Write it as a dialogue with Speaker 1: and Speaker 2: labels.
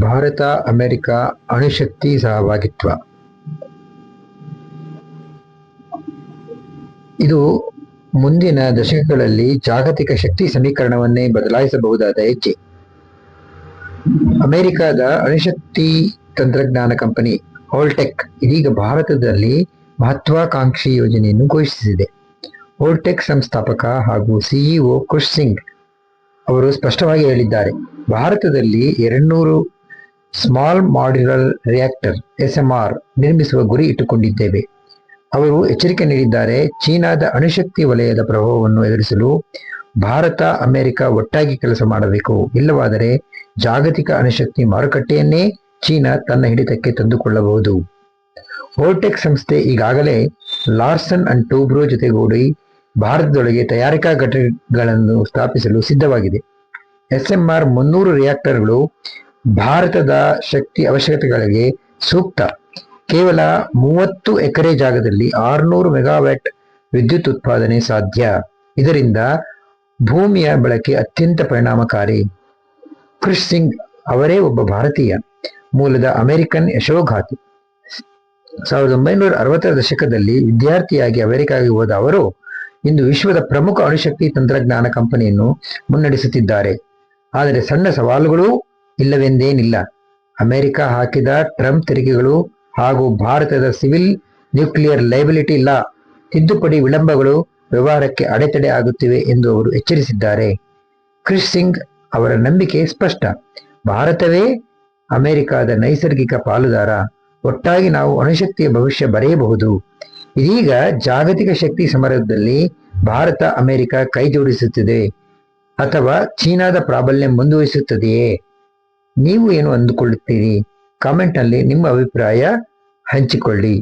Speaker 1: Bharat, America, ಅಣುಶಕ್ತಿ ಸಹಭಾಗಿತ್ವ. ಇದು ಮುಂದಿನ ದಶಕಗಳಲ್ಲಿ ಜಾಗತಿಕ ಶಕ್ತಿ ಸಮೀಕರಣವನ್ನೇ ಬದಲಾಯಿಸಬಹುದಾದ ಹೆಜ್ಜೆ. ಅಮೆರಿಕದ ಅಣುಶಕ್ತಿ ತಂತ್ರಜ್ಞಾನ ಕಂಪನಿ ಹೋಲ್ಟೆಕ್ ಇದೀಗ ಭಾರತದಲ್ಲಿ ಮಹತ್ವಾಕಾಂಕ್ಷಿ ಯೋಜನೆಯನ್ನು ಘೋಷಿಸಿದೆ. ಹೋಲ್ಟೆಕ್ ಸಂಸ್ಥಾಪಕ ಹಾಗೂ ಸಿಇಒ ಖುಷ್ ಸಿಂಗ್ ಅವರು ಸ್ಪಷ್ಟವಾಗಿ ಹೇಳಿದ್ದಾರೆ. ಭಾರತದಲ್ಲಿ ಎರಡ್ನೂರು ಸ್ಮಾಲ್ ಮಾಡ್ಯುಲರ್ ರಿಯಾಕ್ಟರ್ ಎಸ್ಎಂಆರ್ ನಿರ್ಮಿಸುವ ಗುರಿ ಇಟ್ಟುಕೊಂಡಿದ್ದೇವೆ. ಅವರು ಎಚ್ಚರಿಕೆ ನೀಡಿದ್ದಾರೆ, ಚೀನಾದ ಅಣುಶಕ್ತಿ ವಲಯದ ಪ್ರಭಾವವನ್ನು ಎದುರಿಸಲು ಭಾರತ, ಅಮೆರಿಕ ಒಟ್ಟಾಗಿ ಕೆಲಸ ಮಾಡಬೇಕು. ಇಲ್ಲವಾದರೆ ಜಾಗತಿಕ ಅಣುಶಕ್ತಿ ಮಾರುಕಟ್ಟೆಯನ್ನೇ ಚೀನಾ ತನ್ನ ಹಿಡಿತಕ್ಕೆ ತಂದುಕೊಳ್ಳಬಹುದು. ಓಟೆಕ್ ಸಂಸ್ಥೆ ಈಗಾಗಲೇ ಲಾರ್ಸನ್ ಅಂಡ್ ಟೂಬ್ರೋ ಜೊತೆಗೂಡಿ ಭಾರತದೊಳಗೆ ತಯಾರಿಕಾ ಘಟಕಗಳನ್ನು ಸ್ಥಾಪಿಸಲು ಸಿದ್ಧವಾಗಿದೆ. ಎಸ್ಎಂಆರ್ ಮುನ್ನೂರು ರಿಯಾಕ್ಟರ್ಗಳು ಭಾರತದ ಶಕ್ತಿ ಅವಶ್ಯಕತೆಗಳಿಗೆ ಸೂಕ್ತ. ಕೇವಲ ಮೂವತ್ತು ಎಕರೆ ಜಾಗದಲ್ಲಿ ಆರುನೂರು ಮೆಗಾವ್ಯಾಟ್ ವಿದ್ಯುತ್ ಉತ್ಪಾದನೆ ಸಾಧ್ಯ. ಇದರಿಂದ ಭೂಮಿಯ ಬಳಕೆ ಅತ್ಯಂತ ಪರಿಣಾಮಕಾರಿ. ಕೃಷ್ ಸಿಂಗ್ ಅವರೇ ಒಬ್ಬ ಭಾರತೀಯ. ಮೂಲದ ಅಮೆರಿಕನ್ ಯಶೋಘಾತಿ ಸಾವಿರದ ಒಂಬೈನೂರ ಅರವತ್ತರ ದಶಕದಲ್ಲಿ ವಿದ್ಯಾರ್ಥಿಯಾಗಿ ಅಮೆರಿಕಾಗೆ ಹೋದ ಅವರು ಇಂದು ವಿಶ್ವದ ಪ್ರಮುಖ ಅಣುಶಕ್ತಿ ತಂತ್ರಜ್ಞಾನ ಕಂಪನಿಯನ್ನು ಮುನ್ನಡೆಸುತ್ತಿದ್ದಾರೆ. ಆದರೆ ಸಣ್ಣ ಸವಾಲುಗಳೂ ಇಲ್ಲವೆಂದೇನಿಲ್ಲ. ಅಮೆರಿಕ ಹಾಕಿದ ಟ್ರಂಪ್ ತೆರಿಗೆಗಳು ಹಾಗೂ ಭಾರತದ ಸಿವಿಲ್ ನ್ಯೂಕ್ಲಿಯರ್ ಲೈಬಿಲಿಟಿ ಲಾ ತಿದ್ದುಪಡಿ ವಿಳಂಬಗಳು ವ್ಯವಹಾರಕ್ಕೆ ಅಡೆತಡೆ ಆಗುತ್ತಿವೆ ಎಂದು ಅವರು ಎಚ್ಚರಿಸಿದ್ದಾರೆ. ಕ್ರಿಶ್ ಸಿಂಗ್ ಅವರ ನಂಬಿಕೆ ಸ್ಪಷ್ಟ. ಭಾರತವೇ ಅಮೆರಿಕದ ನೈಸರ್ಗಿಕ ಪಾಲುದಾರ. ಒಟ್ಟಾಗಿ ನಾವು ಅಣುಶಕ್ತಿಯ ಭವಿಷ್ಯ ಬರೆಯಬಹುದು. ಇದೀಗ ಜಾಗತಿಕ ಶಕ್ತಿ ಸಮರದಲ್ಲಿ ಭಾರತ ಅಮೆರಿಕ ಕೈಜೋಡಿಸುತ್ತಿದೆ. ಅಥವಾ ಚೀನಾದ ಪ್ರಾಬಲ್ಯ ಮುಂದುವರಿಸುತ್ತದೆಯೇ? ನೀವು ಏನು ಅಂದುಕೊಳ್ಳುತ್ತೀರಿ? ಕಾಮೆಂಟ್ನಲ್ಲಿ ನಿಮ್ಮ ಅಭಿಪ್ರಾಯ ಹಂಚಿಕೊಳ್ಳಿ.